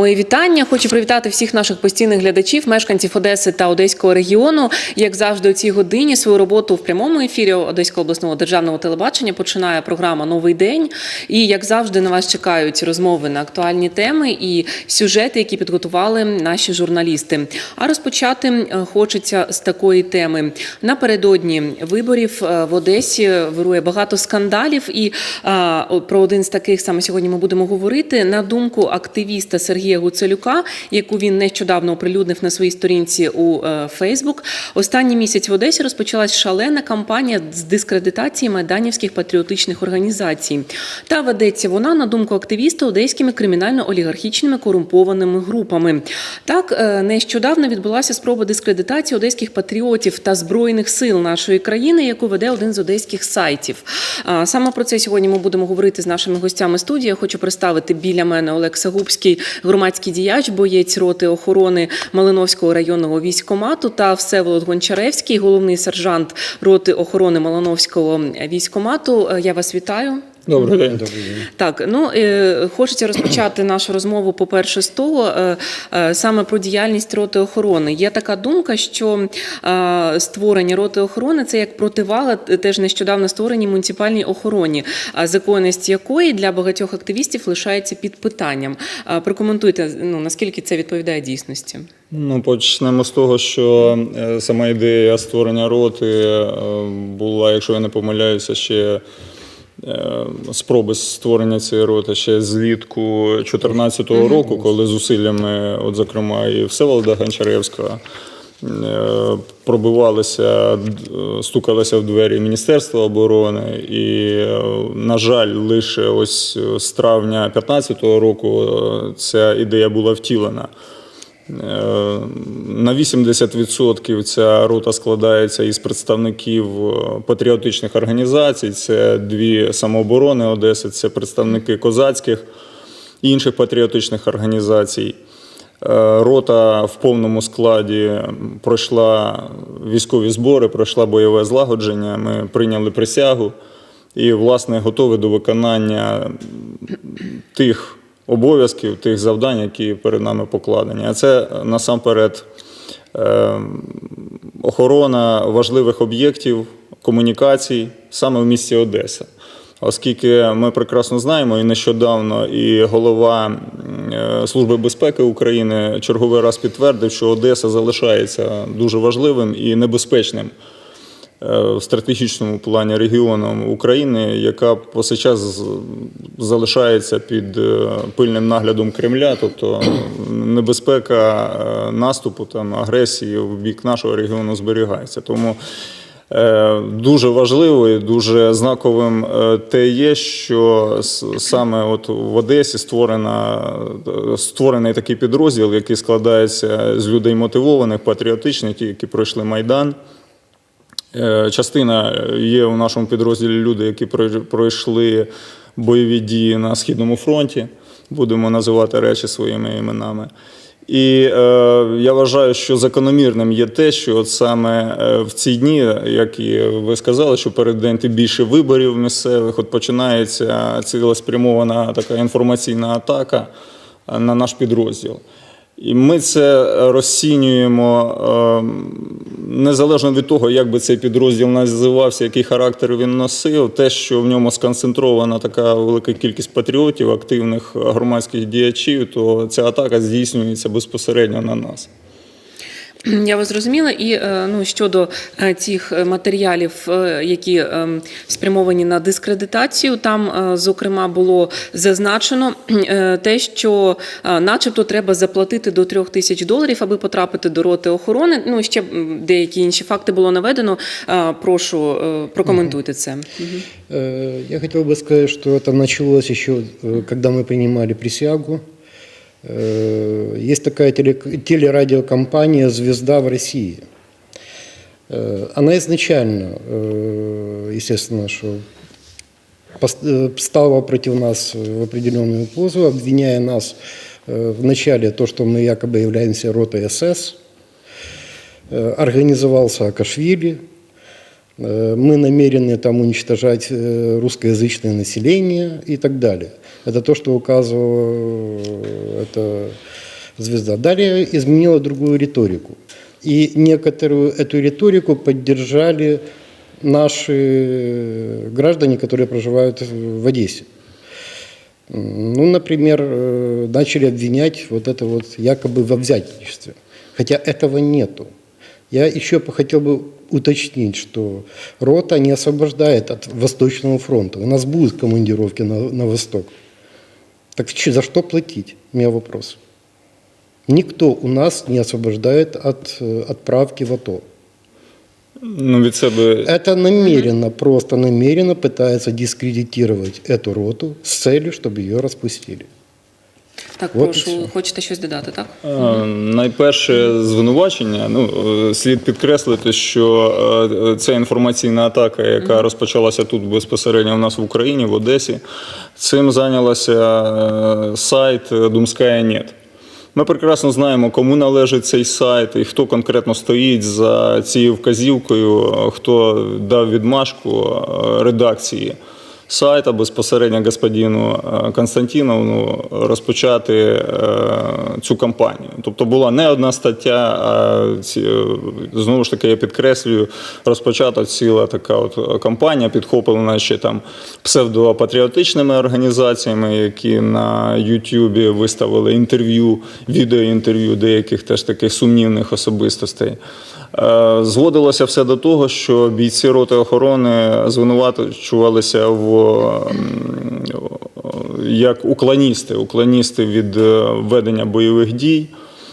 Мої вітання. Хочу привітати всіх наших постійних глядачів, мешканців Одеси та Одеського регіону. Як завжди, у цій годині свою роботу в прямому ефірі Одеського обласного державного телебачення починає програма Новий день. І як завжди, на вас чекають розмови на актуальні теми і сюжети, які підготували наші журналісти. А розпочати е, хочеться з такої теми. Напередодні виборів е, в Одесі вирує багато скандалів, і а, про один з таких саме сьогодні ми будемо говорити. На думку активіста Сергія Гуцелюка, яку він нещодавно оприлюднив на своїй сторінці у е, Фейсбук, останній місяць в Одесі розпочалась шалена кампанія з дискредитації майданівських патріотичних організацій. Та ведеться вона, на думку активіста, одеськими кримінально-олігархічними корумпованими групами. Так, е, нещодавно відбулася спроба дискредитації одеських патріотів та збройних сил нашої країни, яку веде один з одеських сайтів. Саме про це сьогодні ми будемо говорити з нашими гостями студії. Я хочу представити біля мене Олекса Губський, громадський діяч, боєць роти охорони Малиновського районного військомату та Всеволод Гончаревський, головний сержант роти охорони Малиновського військомату. Е, Я вас вітаю. Добрий день. Добрый день. Так, ну е, хочеться розпочати нашу розмову, по-перше, з того е, е, саме про діяльність роти охорони. Є така думка, що е, створення роти охорони це як противага теж нещодавно створеній муніципальній охороні, а законність якої для багатьох активістів лишається під питанням. Е, Прокоментуйте, ну наскільки це відповідає дійсності. Ну, почнемо з того, що сама ідея створення роти була, якщо я не помиляюся, ще спроби створення цієї роти ще злітку 2014 року, коли зусиллями, от зокрема, і Всеволода Гончаревського, е, пробивалися, стукалися в двері Міністерства оборони, і, е, на жаль, лише ось з травня 2015 року е, ця ідея була втілена. Е, На 80% ця рота складається із представників е, патріотичних організацій. Це дві самооборони Одеси, це представники козацьких і інших патріотичних організацій. Е, Рота в повному складі пройшла військові збори, пройшла бойове злагодження. Ми прийняли присягу і, власне, готові до виконання тих обов'язків, тих завдань, які перед нами покладені. А це е, насамперед е, охорона важливих об'єктів комунікацій саме в місті Одеса. Оскільки ми прекрасно знаємо, і нещодавно і голова е, Служби безпеки України черговий раз підтвердив, що Одеса залишається дуже важливим і небезпечним в стратегічному плані регіоном України, яка повсякчас з- залишається під е, пильним наглядом Кремля, тобто небезпека е, наступу там агресії в бік нашого регіону зберігається. Тому е, дуже важливо і дуже знаковим е, те є, що саме от в Одесі створена, е, створений такий підрозділ, який складається з людей мотивованих, патріотичних, які пройшли майдан. Е, Частина є у нашому підрозділі люди, які пройшли бойові дії на Східному фронті. Будемо називати речі своїми іменами. І е, я вважаю, що закономірним є те, що от саме е, в ці дні, як і ви сказали, що перед день більше виборів місцевих, от починається цілеспрямована така інформаційна атака е, на наш підрозділ. І ми це розцінюємо е, незалежно від того, як би цей підрозділ називався, який характер він носив, те, що в ньому сконцентрована така велика кількість патріотів, активних громадських діячів, то ця атака здійснюється безпосередньо на нас. Я вас зрозуміла. І е, ну щодо е, цих е, матеріалів, е, які е, спрямовані на дискредитацію, там е, зокрема було зазначено е, те, що, е, начебто, треба заплатити до трьох тисяч доларів, аби потрапити до роти охорони. Ну ще м, деякі інші факти було наведено. Е, Прошу е, прокоментуйте це. Мгм. Э, Я хотел бы сказать, что это началось еще, э, когда мы принимали присягу. Э, Есть такая теле- телерадиокомпания «Звезда в России». Э, Она изначально, э, естественно, что стала против нас в определенную позу, обвиняя нас в начале то, что мы якобы являемся ротой СС. Организовал Саакашвили, э, мы намерены там уничтожать русскоязычное население и так далее. Это то, что указывала э, эта звезда. Далее изменила другую риторику. И некоторую эту риторику поддержали наши граждане, которые проживают в Одессе. Ну, например, э, начали обвинять вот это вот якобы во взятничестве. Хотя этого нету. Я еще хотел бы уточнить, что рота не освобождает от Восточного фронта. У нас будут командировки на, на Восток. Так за что платить? У меня вопрос. Никто у нас не освобождает от э, отправки в АТО. Ну, від себе Это намеренно, просто намеренно пытается дискредитировать эту роту с целью, чтобы ее распустили. Так, От і прошу, все. хочете щось додати, так? Е, Найперше звинувачення. Ну е, слід підкреслити, що е, ця інформаційна атака, яка розпочалася тут безпосередньо в нас в Україні, в Одесі, цим зайнялася е, сайт Думская Нет. Ми прекрасно знаємо, кому належить цей сайт і хто конкретно стоїть за цією вказівкою, е, хто дав відмашку е, редакції сайта безпосередньо господину е, Константіновну розпочати е, цю кампанію. Тобто була не одна стаття, а е, знову ж таки я підкреслюю, розпочата ціла така от кампанія, підхоплена ще там псевдопатріотичними організаціями, які на Ютубі виставили інтерв'ю, відеоінтерв'ю деяких теж таких сумнівних особистостей. Е, Зводилося все до того, що бійці роти охорони звинувачувалися в як уклоністи, уклоністи від е, ведення бойових дій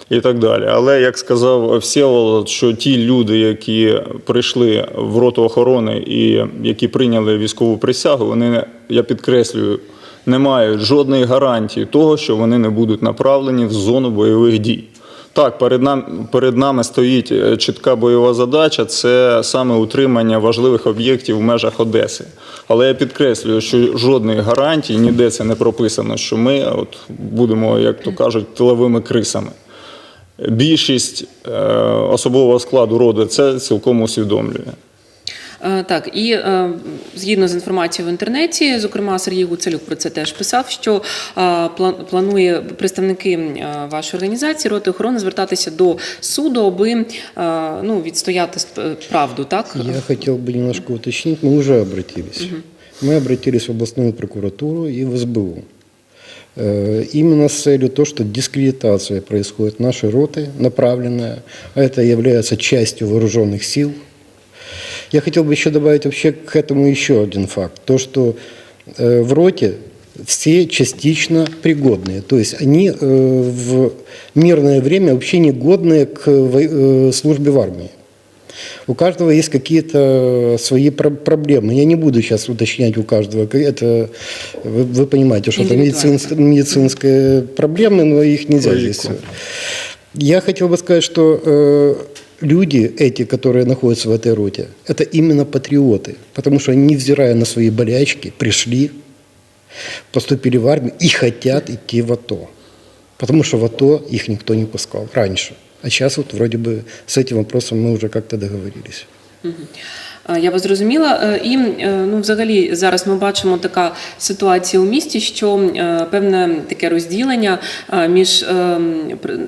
і так далі. Але як сказав Всеволод, що ті люди, які прийшли в роту охорони і які прийняли військову присягу, вони я підкреслюю. Не мають жодної гарантії того, що вони не будуть направлені в зону бойових дій. Так, перед нам перед нами стоїть е, чітка бойова задача це саме утримання важливих об'єктів в межах Одеси. Але я підкреслюю, що жодної гарантії ніде це не прописано, що ми от будемо, як то кажуть, тиловими крисами. Більшість е, особового складу роду це цілком усвідомлює. Е, Так, і е, згідно з інформацією в інтернеті, зокрема Сергій Гуцелюк про це теж писав, що е, план- планує представники е, вашої організації роти охорони звертатися до суду, аби е, ну, відстояти сп- правду, так? Я хотел бы немножко уточнить, мы уже обратились. Мы обратились в областную прокуратуру и в СБУ. Э, Именно с целью то, что дискредитация происходит нашей роты, направленная, а это является частью вооруженных сил. Я хотел бы еще добавить вообще к этому еще один факт. То, что э, в роте все частично пригодные. То есть они э, в мирное время вообще не годные к э, службе в армии. У каждого есть какие-то свои про- проблемы. Я не буду сейчас уточнять у каждого. Это вы, вы понимаете, что это Индивидуально. медицинск- медицинские проблемы, но их нельзя Логику. здесь. Я хотел бы сказать, что люди эти, которые находятся в этой роте, это именно патриоты, потому что они, невзирая на свои болячки, пришли, поступили в армию и хотят идти в АТО. Потому что в АТО их никто не пускал раньше. А сейчас вот вроде бы с этим вопросом мы уже как-то договорились. Е, Я вас зрозуміла. Е, І е, ну, взагалі зараз ми бачимо така ситуація у місті, що певне таке розділення між,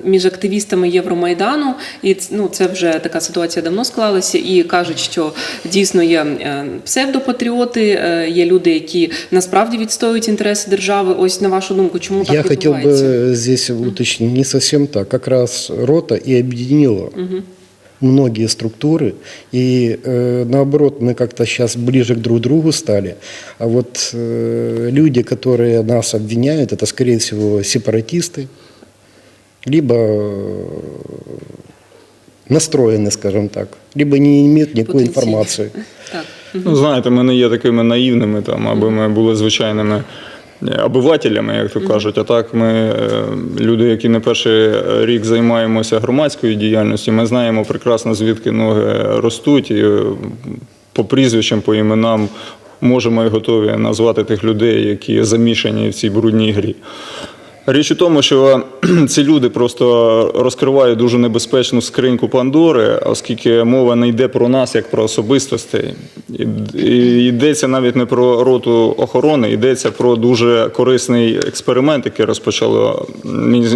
між активістами Євромайдану, і ну, це вже така ситуація давно склалася, і кажуть, що дійсно є псевдопатріоти, є люди, які насправді відстоюють інтереси держави. Ось на вашу думку, чому так Я відбувається? бы здесь уточнить, не совсем так. Как раз рота и объединила многие структуры, и э, наоборот, мы как-то сейчас ближе к друг другу стали. А вот э, люди, которые нас обвиняют, это, скорее всего, сепаратисты, либо э, настроены, скажем так, либо не имеют никакой Потенційні. інформації. Так. Ну, знаєте, ми не є такими наївними, там, аби ми були звичайними е, обивателями, як то кажуть. А так ми е, люди, які не перший рік займаємося громадською діяльністю, ми знаємо прекрасно, звідки ноги ростуть, і е, по прізвищам, по іменам можемо і готові назвати тих людей, які замішані в цій брудній грі. Річ у тому, що ці люди просто розкривають дуже небезпечну скриньку Пандори, оскільки мова не йде про нас як про особистостей. Йдеться навіть не про роту охорони, йдеться про дуже корисний експеримент, який розпочало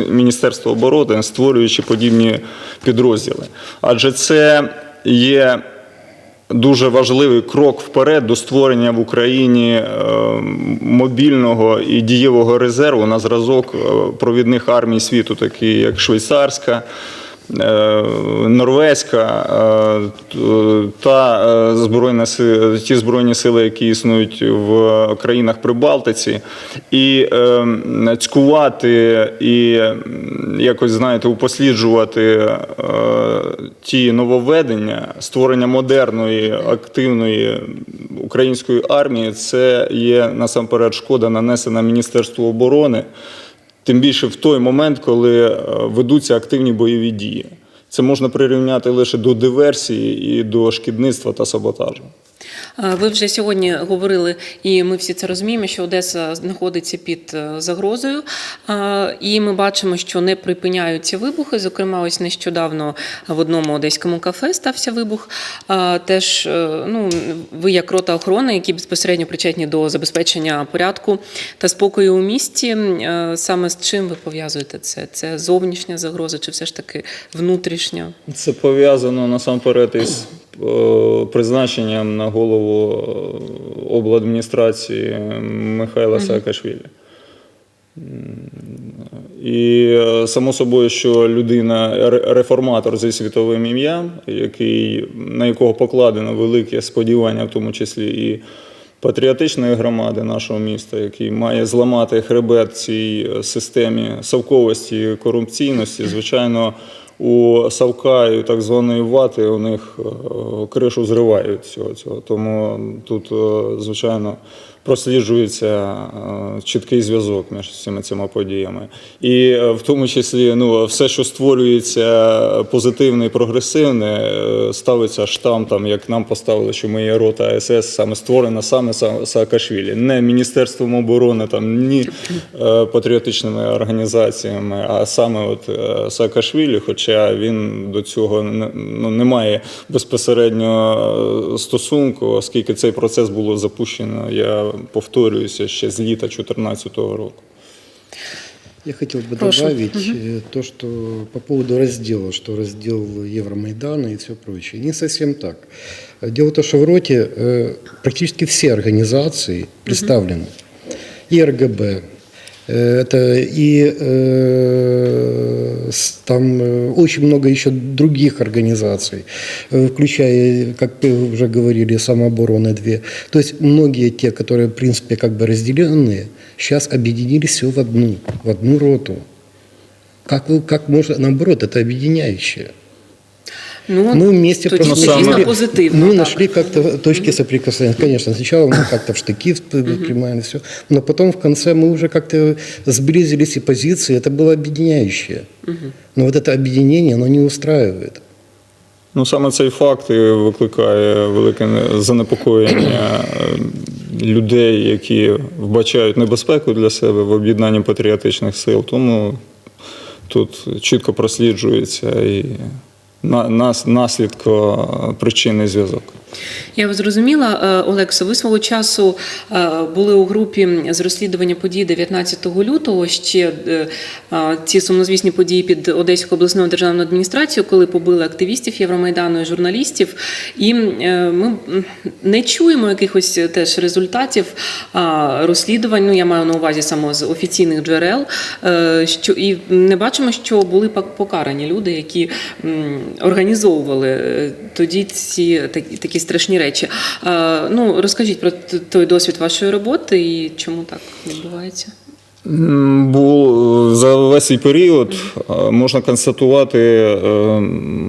Міністерство оборони, створюючи подібні підрозділи. Адже це є дуже важливий крок вперед до створення в Україні е, мобільного і дієвого резерву на зразок е, провідних армій світу, такі як швейцарська. Е, Норвезька е, та е, збройна ті збройні сили, які існують в країнах Прибалтиці, і цькувати і якось знаєте, упосліджувати ті нововведення, створення модерної, активної української армії, це є насамперед шкода нанесена Міністерству оборони. Тим більше в той момент, коли е, ведуться активні бойові дії. Це можна прирівняти лише до диверсії і до шкідництва та саботажу. Е, Ви вже сьогодні говорили, і ми всі це розуміємо, що Одеса знаходиться під е, загрозою. Е, І ми бачимо, що не припиняються вибухи. Зокрема, ось нещодавно в одному одеському кафе стався вибух. Теж ну, ви, як рота охорони, які безпосередньо причетні до забезпечення порядку та спокою у місті. Саме з чим ви пов'язуєте це? Це зовнішня загроза, чи все ж таки внутрішня? Це пов'язано насамперед із призначенням на голову е, обладміністрації Михайла Саакашвілі. І е, само собою, що людина реформатор зі світовим ім'ям, який, на якого покладено велике сподівання, в тому числі і патріотичної громади нашого міста, який має зламати хребет цій е, системі совковості і корупційності, звичайно. У Савка і так званої вати у них е, кришу зривають цього цього. Тому тут, е, звичайно, просліджується е, чіткий зв'язок між всіма цими подіями. І е, в тому числі ну, все, що створюється позитивне і прогресивне, е, ставиться штамп, там, як нам поставили, що ми є рота СС, саме створена саме Са- Саакашвілі. Не Міністерством оборони, там, ні патріотичними організаціями, а саме от Саакашвілі, хоча він до цього не, ну, не має безпосередньо стосунку, оскільки цей процес було запущено, я повторююся, ще з літа 2014 року. Я хотел бы Прошу. добавить э, то, что по поводу раздела, что раздел Евромайдана и все прочее. Не совсем так. Дело в том, что в роте э, практически все организации представлены. И РГБ, э, это и э, с- там э, очень много еще других организаций, э, включая, как вы уже говорили, самообороны две. То есть многие те, которые, в принципе, как бы разделенные, сейчас объединились все в одну, в одну роту. Как, вы, как можно, наоборот, это объединяющее. Ну, Мы вместе тоді Ну, це саме- дійсно позитивно. Мы так. нашли как-то точки соприкосновения. Конечно, сначала мы как-то в штыки принимали все, но потом в конце мы уже как-то сблизились и позиции. Это было объединяющее. Но вот это объединение, оно не устраивает. Ну, саме цей факт і викликає велике занепокоєння е, людей, які вбачають небезпеку для себе в об'єднанні патріотичних сил. Тому тут чітко просліджується і на- нас, наслідко причинний зв'язок. Я вас зрозуміла, Е, Олексо. Ви свого часу е, були у групі з розслідування подій 19 лютого. Ще е, ці сумнозвісні події під Одеською обласною державною адміністрацією, коли побили активістів Євромайдану і журналістів. І ми не чуємо якихось теж результатів розслідувань. Ну я маю на увазі саме з офіційних джерел. Що і не бачимо, що були покарані люди, які організовували тоді ці такі страшні речі. Е, Ну розкажіть про той досвід вашої роботи і чому так відбувається. Бо за весь цей період е, можна констатувати е,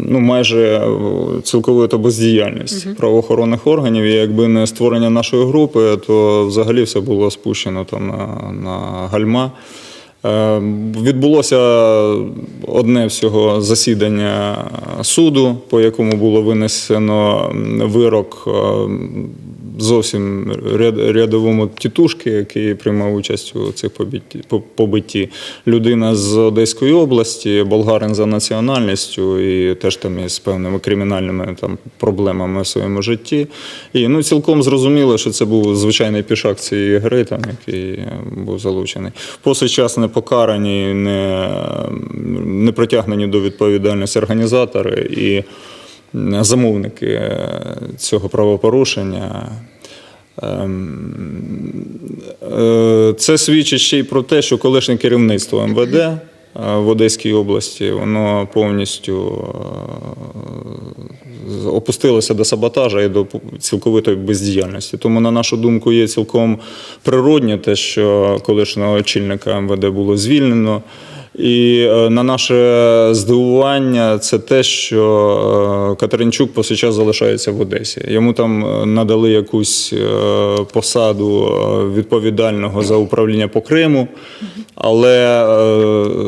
ну, майже е, цілковиту бездіяльність правоохоронних органів. І якби не створення нашої групи, то взагалі все було спущено там на, на гальма. Е, Відбулося одне всього засідання суду, по якому було винесено вирок е, зовсім рядовому тітушки, який приймав участь у цих побитті. Людина з Одеської області, болгарин за національністю і теж там із певними кримінальними там проблемами в своєму житті. І ну цілком зрозуміло, що це був звичайний пішак цієї гри, там який е, був залучений. По не покарані, не, не притягнені до відповідальності організатори і замовники е, цього правопорушення. Ем, е, Це свідчить ще й про те, що колишнє керівництво МВД е, в Одеській області воно повністю опустилося до саботажа і до цілковитої бездіяльності. Тому, на нашу думку, є цілком природне те, що колишнього очільника МВД було звільнено. І е, на наше здивування, це те, що е, Катеринчук по сей час залишається в Одесі. Йому там е, надали якусь посаду відповідального за управління по Криму, але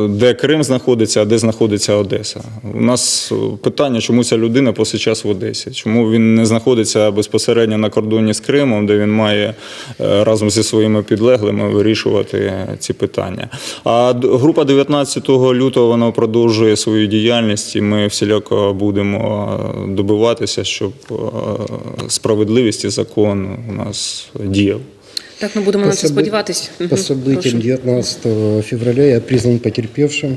де Крим знаходиться, а де знаходиться Одеса. У нас питання, чому ця людина по сей час в Одесі? Чому він не знаходиться безпосередньо на кордоні з Кримом, де він має разом зі своїми підлеглими вирішувати ці питання? А група 19 лютого вона продовжує свою діяльність, і ми всіляко будемо е, добиватися, щоб е, справедливість і закон у нас діяв. Так, ми будемо на це собы- сподіватись. Мгм, По событиям прошу. 19 февраля я признан потерпевшим.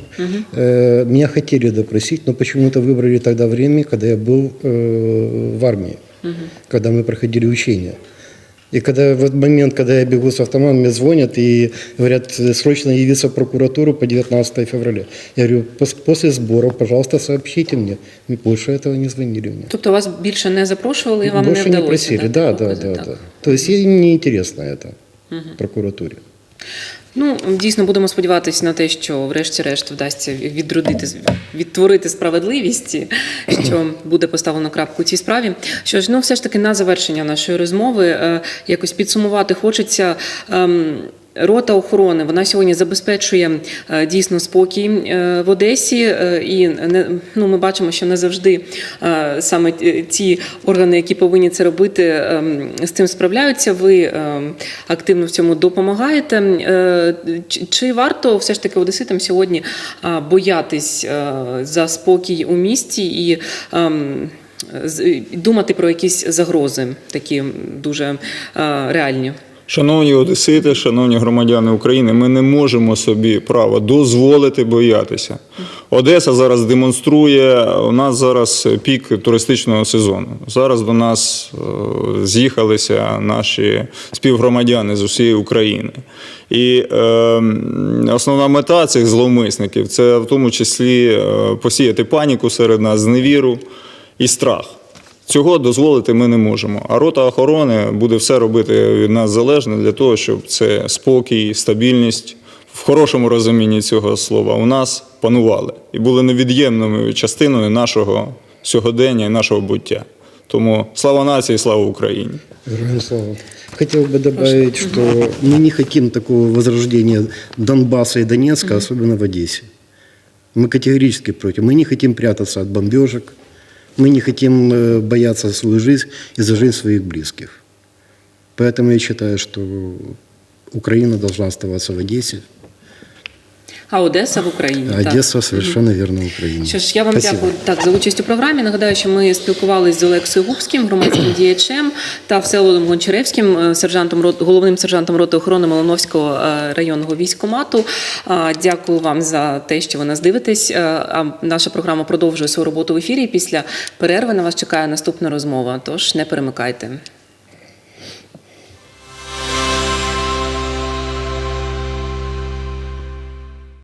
Э, Меня хотели допросить, но почему-то выбрали тогда время, когда я был э, в армии, когда мы проходили учения. И когда в этот момент, когда я бегу с автоматом, мне звонят и говорят, э, срочно явиться в прокуратуру по 19 февраля. Я говорю, «Пос- после сборов, пожалуйста, сообщите мне. И больше этого не звонили мне. Тобто вас більше не запрошували і вам Больше не не, вдалося? просили, так, да, да, покази? да, Так. да. То есть им не интересно это прокуратуре. Ну, дійсно будемо сподіватися на те, що врешті-решт вдасться відродити, відтворити справедливість, що буде поставлено крапку цій справі. Що ж, ну все ж таки на завершення нашої розмови е, якось підсумувати хочеться. Рота охорони вона сьогодні забезпечує е, дійсно спокій е, в Одесі, е, і ну ми бачимо, що не завжди саме ті- органи, які повинні це робити, ем, з цим справляються. Ви ем, активно в цьому допомагаєте. Чи, варто все ж таки одеситам сьогодні боятись за спокій у місті і ем, з- думати про якісь загрози, такі дуже реальні? Шановні одесити, шановні громадяни України, ми не можемо собі право дозволити боятися. Одеса зараз демонструє. У нас зараз пік туристичного сезону. Зараз до нас е, з'їхалися наші співгромадяни з усієї України. І е, основна мета цих зловмисників це в тому числі е, посіяти паніку серед нас, зневіру і страх. Цього дозволити ми не можемо. А рота охорони буде все робити від нас залежне для того, щоб це спокій, стабільність в хорошому розумінні цього слова у нас панували і були невід'ємною частиною нашого сьогодення і нашого буття. Тому слава нації, слава Україні! Героям слава. Хотел бы добавить, что мы не хотим такого возрождения Донбасса и Донецка, особенно в Одессе. Мы категорически против. Мы не хотим прятаться от бомбежек. Мы не хотим э, бояться за свою жизнь и за жизнь своих близких. Поэтому я считаю, что Украина должна оставаться в Одессе, А Одеса в Україні. а так. Совершенно верно в Украине. Що ж, я вам Спасибо. дякую так за участь у програмі. Нагадаю, що ми спілкувалися з Олексою Губським, громадським діячем та Всеволодом Гончаревським, е, сержантом головним сержантом роти охорони Малиновського е, районного військкомату. А, Дякую вам за те, що ви нас дивитесь. Е, А наша програма продовжує свою роботу в ефірі. Після перерви на вас чекає наступна розмова. Тож не перемикайте.